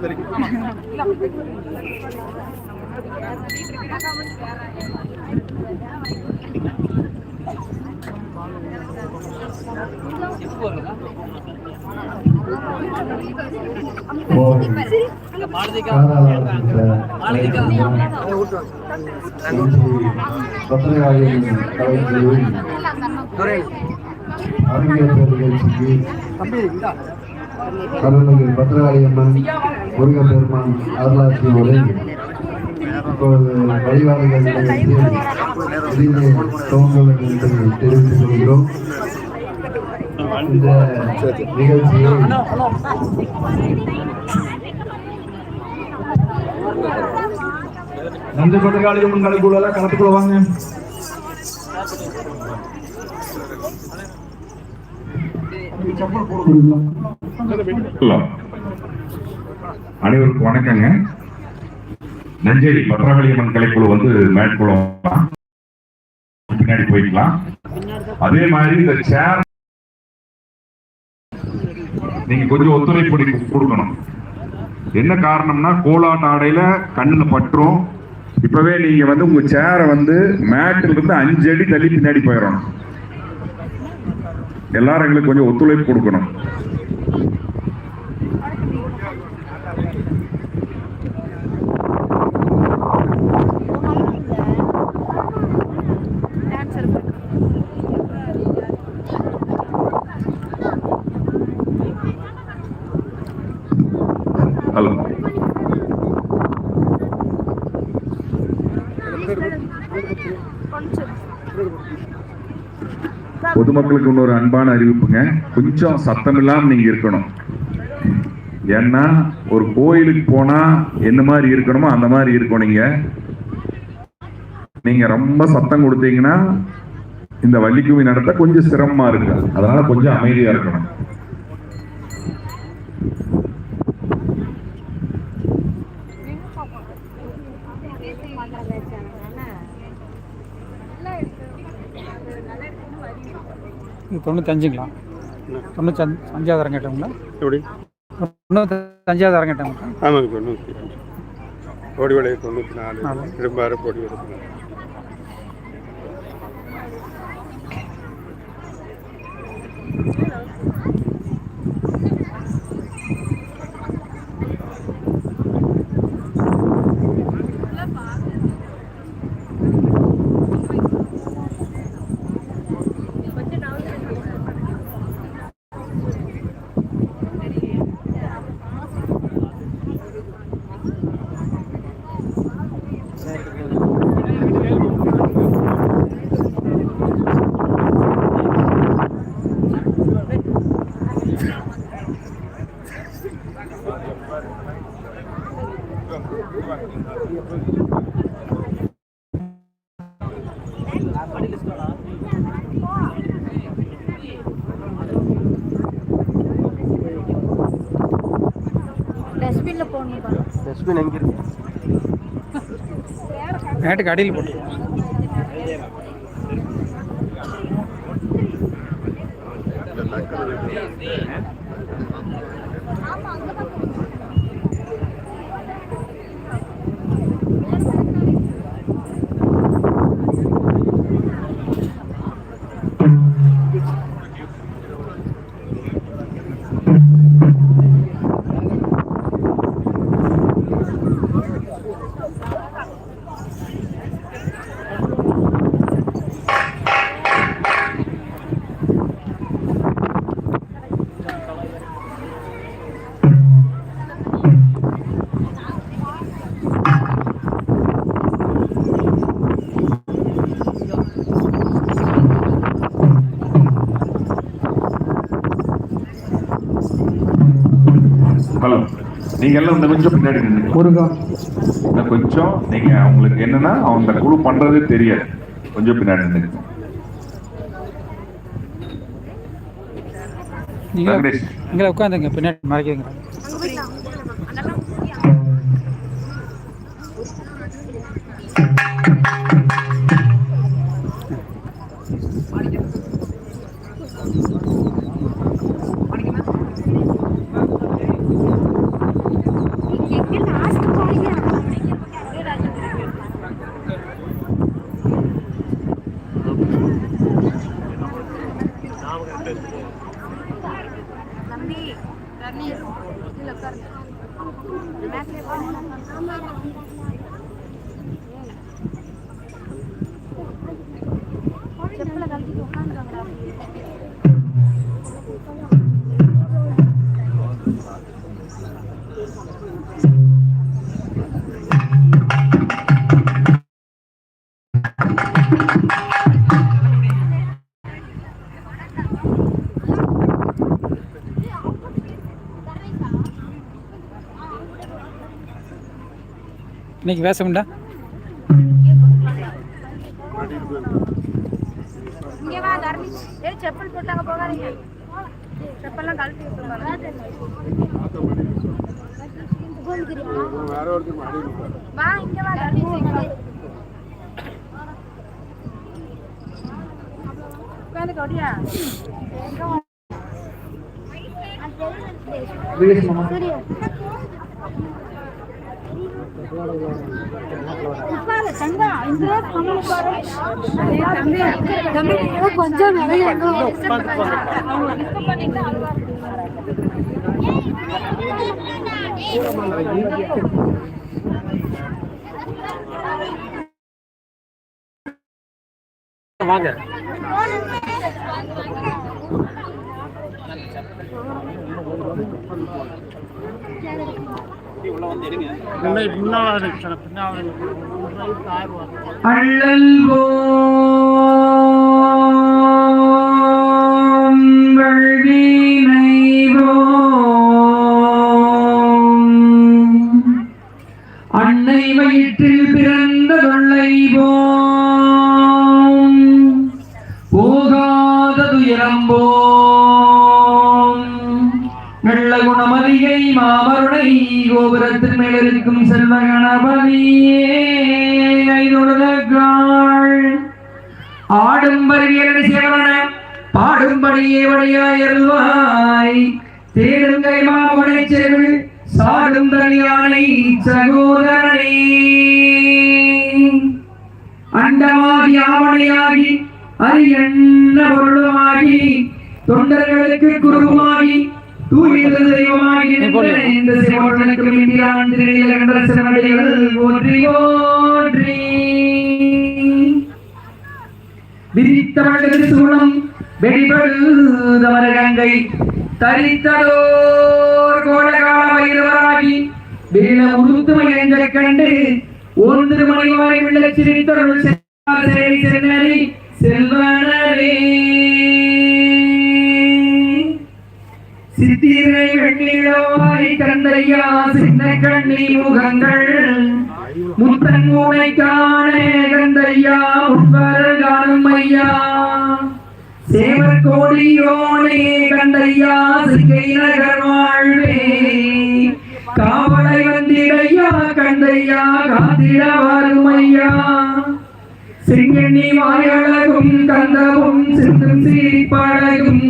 சரி. கலைஞர்களின் அறிவியல் நிகழ்ச்சிக்கு முருகப்பெருமான் அருளாட்சி உரை வழிபாடுகள் தெரிவித்துக் கொள்கிறோம் இந்த நிகழ்ச்சியை நன்றி பத்திரிகையாளர்கள் கலக்குள்ள கலத்துக்குள்ள வாங்க அனைவருக்கும் வணக்கங்க. நெஞ்சை அம்மன் கலைக்குழு வந்து மேற்குளம் பின்னாடி போய்க்கலாம். அதே மாதிரி இந்த சேர் நீங்க கொஞ்சம் ஒத்துழைப்பு கொடுக்கணும். என்ன காரணம்னா கோலாட்ட ஆடையில கண்ணுல பற்றும் இப்பவே நீங்க வந்து உங்க சேரை வந்து மேட்டில் இருந்து அஞ்சு அடி தள்ளி பின்னாடி போயிடணும். எல்லாரும் எங்களுக்கு கொஞ்சம் ஒத்துழைப்பு கொடுக்கணும். பொதுமக்களுக்கு இன்னொரு அன்பான அறிவிப்புங்க. கொஞ்சம் சத்தம் இல்லாம நீங்க இருக்கணும். ஏன்னா ஒரு கோயிலுக்கு போனா என்ன மாதிரி இருக்கணுமோ அந்த மாதிரி இருக்கும் நீங்க. நீங்க ரொம்ப சத்தம் கொடுத்தீங்கன்னா இந்த வள்ளிக்குமி நடத்த கொஞ்சம் சிரமமா இருக்கு. அதனால கொஞ்சம் அமைதியா இருக்கணும் இது தொண்ணூத்தஞ்சுங்களா? தொண்ணூற்றி அஞ்சாவது அரங்கேட்டங்களா எப்படி? தொண்ணூத்தஞ்சாவது அரங்கேட்டங்களா ஆமாங்க தொண்ணூற்றி கோடி விலை தொண்ணூற்றி நாலு. இருபாறு கோடி விலை. டஸ்ட்பின்ல பாரு. நேட்டுக்கு எங்கே இருக்கு மேட்டுக்கு அடியில் போட்டு நீங்க எல்லாம் இந்த கொஞ்சம் பின்னாடி இன்னும் கொஞ்சம் நீங்க அவங்களுக்கு என்னன்னா அவங்க அந்த குழு பண்றதே தெரியாது. கொஞ்சம் பின்னாடி வெங்கடேஷ். இங்கே உட்காந்துங்க பின்னாடி மறைக்கிறீங்க. చెప్పుల కలిగి దుకాణం కదా இன்னைக்கு வேஷம்டா இங்க வா தர்மேஷ் ஏய் செப்பல் போட்டாங்க போகாதீங்க. செப்பல்லாம் கழட்டி வா இங்க வா உட்காந்து சூர்யா. கொஞ்சம் நிறைய அவங்க டிஸ்டர்ப் பண்ணிட்டு போம். அன்னை வயிற்றில் பிறந்த தொல்லை போம். போகாத துயரம் போம் நல்ல குணமதிகை மாமருணை கோபுரத்தின் மேல் இருக்கும் செல்வ கணபதியே ஆடும்படி சேவன பாடும்படியே வழியாயருவாய் தேடுங்கை மாவனை செருள் சாடும் தனியானை சகோதரனே. அண்டமாகி ஆவணையாகி அரியன்ன பொருளுமாகி தொண்டர்களுக்கு குருமாகி தூயது தெய்வமாகி நின்ற இந்த சிவனுக்கு இந்தியான் திருநில கண்ட சிவனடிகள் போற்றி போற்றி விரித்தவர்கள் சூழம் வெடிபடுதமர கங்கை தரித்ததோர் கோடகால வைரவராகி கண்டு ஒன்று மணி வரை உள்ள செல்வனரே சித்திரை வெண்ணிலவாய் கந்தையா சின்ன கண்ணி முகங்கள். முத்தன் மூனை காணே கந்தையா உட்பர காணும் ஐயா சேவர் கோடியோனே கந்தையா சிங்கை நகர் வாழ்வே. காவலை வந்திடையா கந்தையா காத்திட வரும் ஐயா சிங்கண்ணி வாயழகும் கந்தவும் சிந்தும் சிரிப்பழகும்.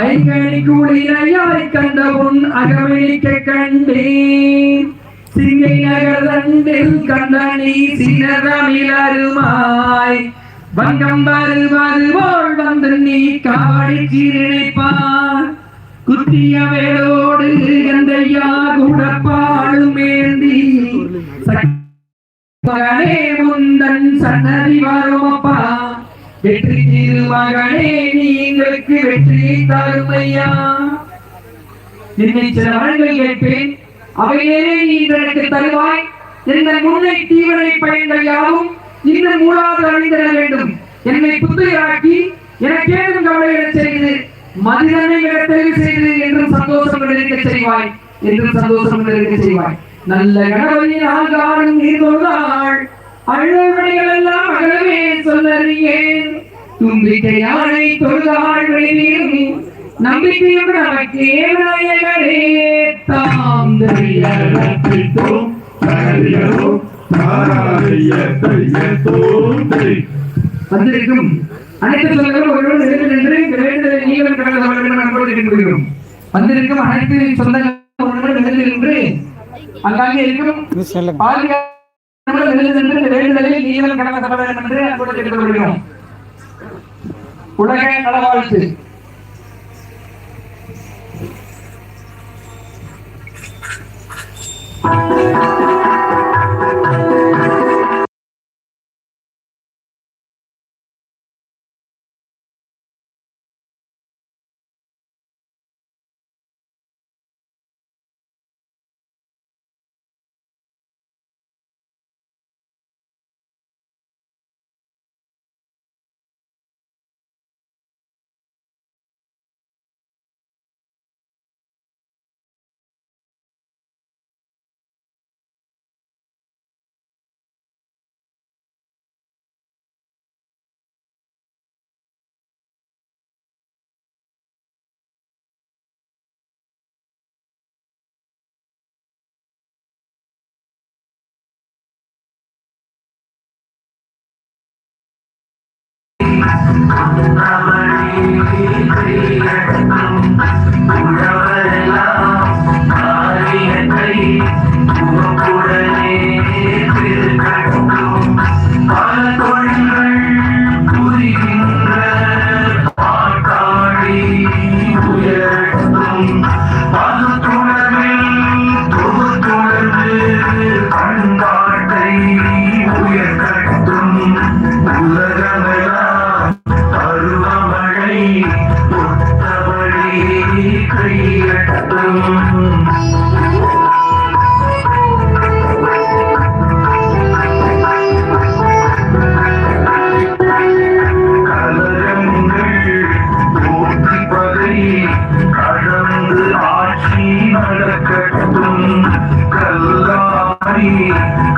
ஐங்கணி கூடினையாய் உன் அகமணிக்க கண்டேன். சிங்கை நகர் தண்டில் கண்டனி சினதமிழருமாய் வங்கம் வருவது போல் வந்து நீ காவடி சீரிணைப்பார். குத்திய வேலோடு கந்தையா குடப்பாடும் ஏந்தி. சக்தி மகனே முந்தன் சன்னதி வருமப்பா. வெற்றி திருமகனே நீங்களுக்கு வெற்றி தருமையா? என்னை சில வரங்கள் கேட்பேன். அவையே நீ எனக்கு தருவாய். இந்த முன்னை தீவனை பயன்கள் யாவும். இன்னும் மூலாவது அழிந்திட வேண்டும். என்னை புத்துயிராக்கி எனக்கேதும் கவலை செய்து மதிதனை விட தெரிவு செய்து என்றும் சந்தோஷம் இருக்க செய்வாய். என்றும் சந்தோஷம் இருக்க செய்வாய். நல்ல கணவனின் நான் காணும் நீ தொழுதாள். அழுவடைகள் எல்லாம் அகலவே சொல்லறியேன். தும்பிக்கை யானை தொழுதாள் வெளியிலும் நம்பிக்கையும் நமக்கு ஏழைகளே தாம் தெரியலோம் வந்திருக்கும் அனைத்து சொந்தங்களும் ஒருவன் நின்று வேண்டுதலை நீங்களும் கடந்து வேண்டும் வந்திருக்கும் அனைத்து சொந்தங்களும் ஒருவன் நின்று நின்று அங்காங்கே இருக்கும் மிஸ் சொல்லுங்க பாதுகாப்பு நின்று நின்று இந்த வேண்டுதலை நீங்களும் கடந்து செல்ல வேண்டும் என்று அன்போடு கேட்டுக்கொள்கிறோம் உலக நலவாழ்த்து I'm a deep,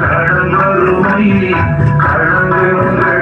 கடலுருவை கடலுருவை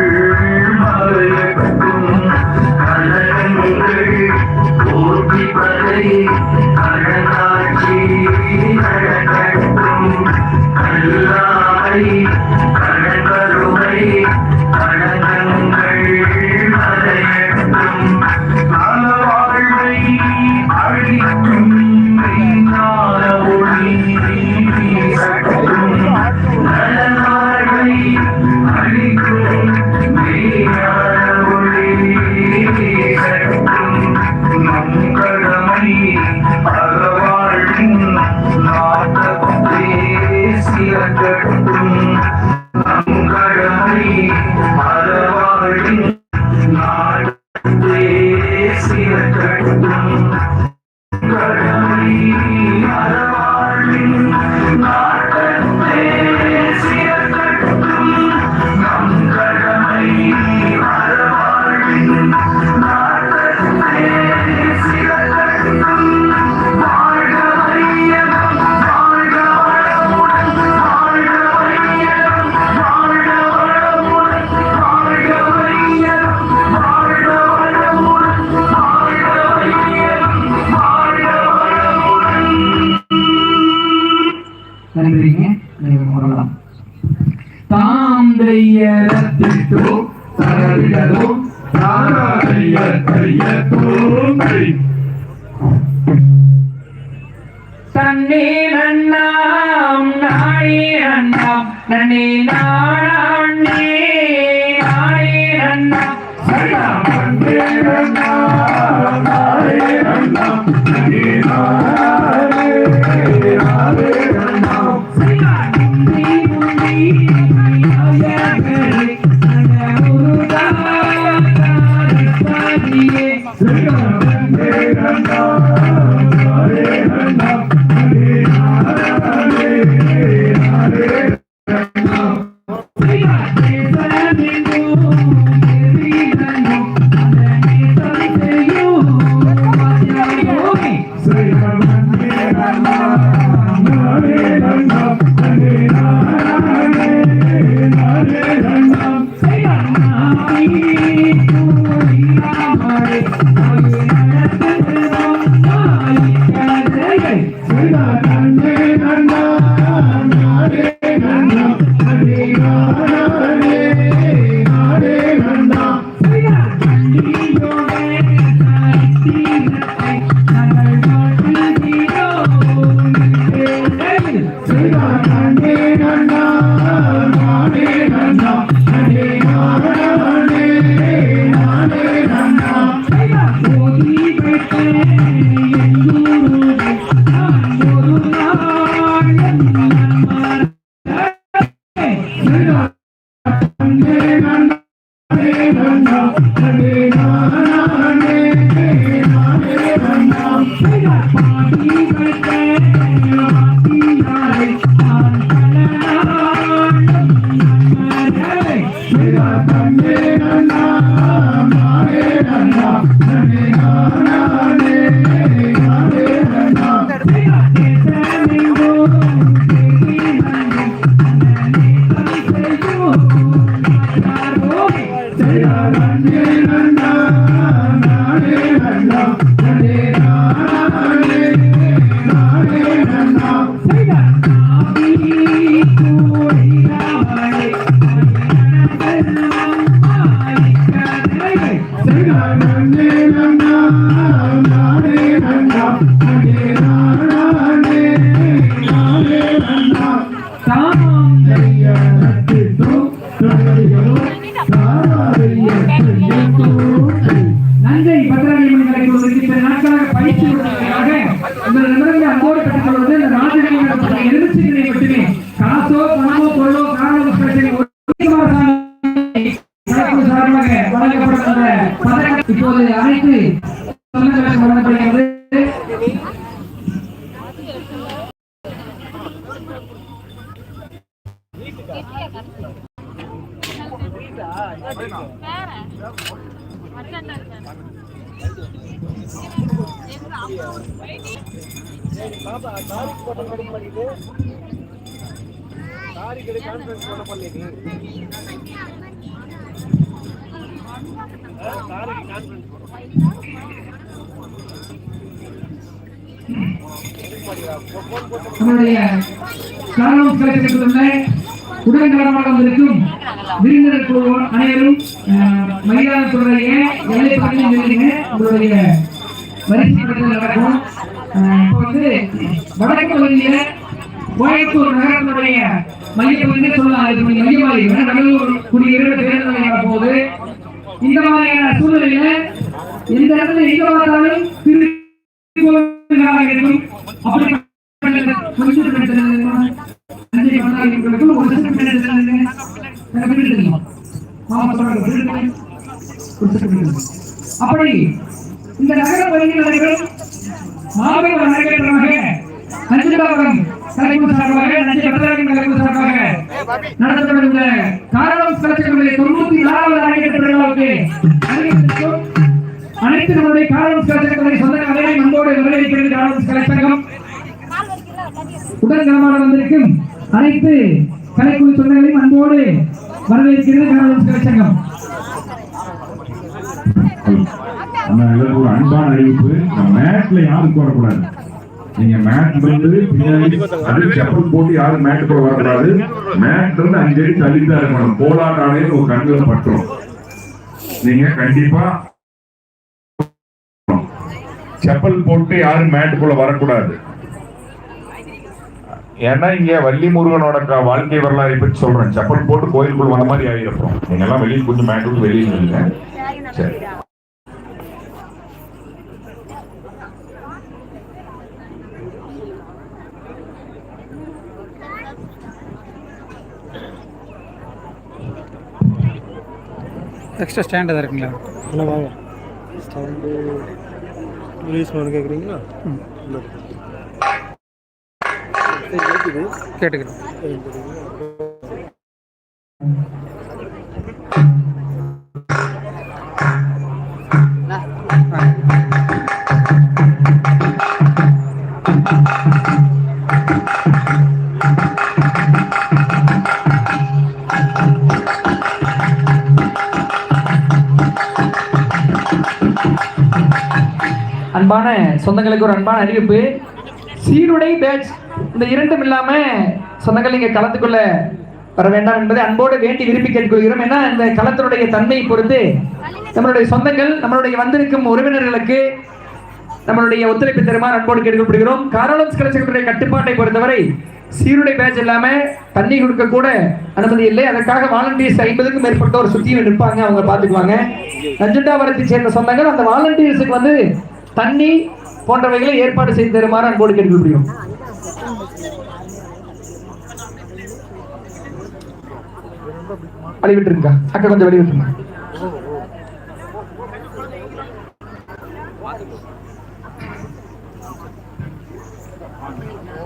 கையரத்திட்டு தரவிடலும் தாராடைய கைய தூங்கி தண்ணீர் அண்ணாம் நாடி அண்ணாம் நன்னி நாடாண்டி நாடி அண்ணாம் சரணம் பண்டே அண்ணாம் நாடி அண்ணாம் நன்னி நாடே நாடே அண்ணாம் சரணம் Thank you. நஞ்சை Buat. நம்முடைய காரணம் வந்திருக்கும் விருந்தினர் அனைவரும் அஹ், எல்லை பகுதியில் உங்களுடைய வரிசைப்படுத்தல் நடக்கும். இப்போ வந்து வடக்கு கோயம்புத்தூர் நகரத்தினுடைய மையப்பகுதி சொல்லலாம். இது கொஞ்சம் கடலூர் குடியிருந்த போது இந்த மாதிரியான சூழ்நிலையில எந்த இடத்துல எங்க பார்த்தாலும் அப்படி இந்த நகர பகுதியில் நடைபெறும் மாபெரும் நஞ்சிதாபுரம் கலைக்குழு சார்பாக நஞ்சை பத்திரகம் கலைக்குழு சார்பாக காரணம் கலைச்சங்களுடைய தொண்ணூத்தி நாலாவது அரங்கேற்ற அனைத்து நம்முடைய காரணம் கலைச்சங்களுடைய சொந்த கலையை அன்போடு வரவேற்கிறது காரணம் கலைச்சங்கம். உடல் நலமாக வந்திருக்கும் அனைத்து கலைக்குழு சொந்தங்களையும் அன்போடு வரவேற்கிறது காரணம் கலைச்சங்கம். ஒரு அன்பான அறிவிப்பு மேட்ல யாரும் போடக்கூடாது. நீங்க மேட் இருந்து பின்னாடி அது செப்பல் போட்டு யாரும் மேட்டுக்குள்ள வரக்கூடாது. மேட்ல இருந்து அஞ்சு தள்ளிதான் இருக்கணும். போலாட்டாலே ஒரு கண்ணுல பட்டுரும். நீங்க கண்டிப்பா செப்பல் போட்டு யாரும் மேட்டுக்குள்ள வரக்கூடாது. ஏன்னா இங்க வள்ளி முருகனோட வாழ்க்கை வரலாறை பற்றி சொல்றேன். செப்பல் போட்டு கோயிலுக்குள்ள வந்த மாதிரி ஆகிருப்போம் நீங்க எல்லாம் வெளியே கொஞ்சம் மேட்டு விட்டு வெளியே நில்லுங்க. சரி. எக்ஸ்ட்ரா ஸ்டாண்ட் எதாவது இருக்குங்களா? என்ன வாங்க. ஸ்டாண்டு ரிலீஸ் பண்ண கேட்குறீங்களா கேட்டுக்கிறேன். அன்பான சொந்தங்களுக்கு ஒரு அன்பான அறிவிப்பு. சீருடை பேட்ச் இந்த இரண்டும் இல்லாம சொந்தங்கள் நீங்க கலந்து வர வேண்டாம் என்பதை அன்போடு வேண்டி விரும்பி கேட்டுக்கொள்கிறோம். ஏன்னா இந்த களத்தினுடைய தன்மையை பொறுத்து நம்மளுடைய சொந்தங்கள் நம்மளுடைய வந்திருக்கும் உறவினர்களுக்கு நம்மளுடைய ஒத்துழைப்பு தருமாறு அன்போடு கேட்டுக்கொள்கிறோம். காரணம் கலைச்சர்களுடைய கட்டுப்பாட்டை பொறுத்தவரை சீருடை பேட்ச் இல்லாம தண்ணி கொடுக்க கூட அனுமதி இல்லை. அதற்காக வாலண்டியர்ஸ் ஐம்பதுக்கும் மேற்பட்டோர் சுற்றியும் நிற்பாங்க. அவங்க பார்த்துக்குவாங்க. நஞ்சுண்டாவரத்தை சேர்ந்த சொந்தங்கள் அந்த வாலண்டியர்ஸுக்கு வந்து தண்ணி போன்றவைகளை ஏற்பாடு செய்து தருமாறு அன்போடு கேட்டுக்கொள்கிறோம். வழிவிட்டுருங்க அக்கா கொஞ்சம் வெளிவிட்டுருங்க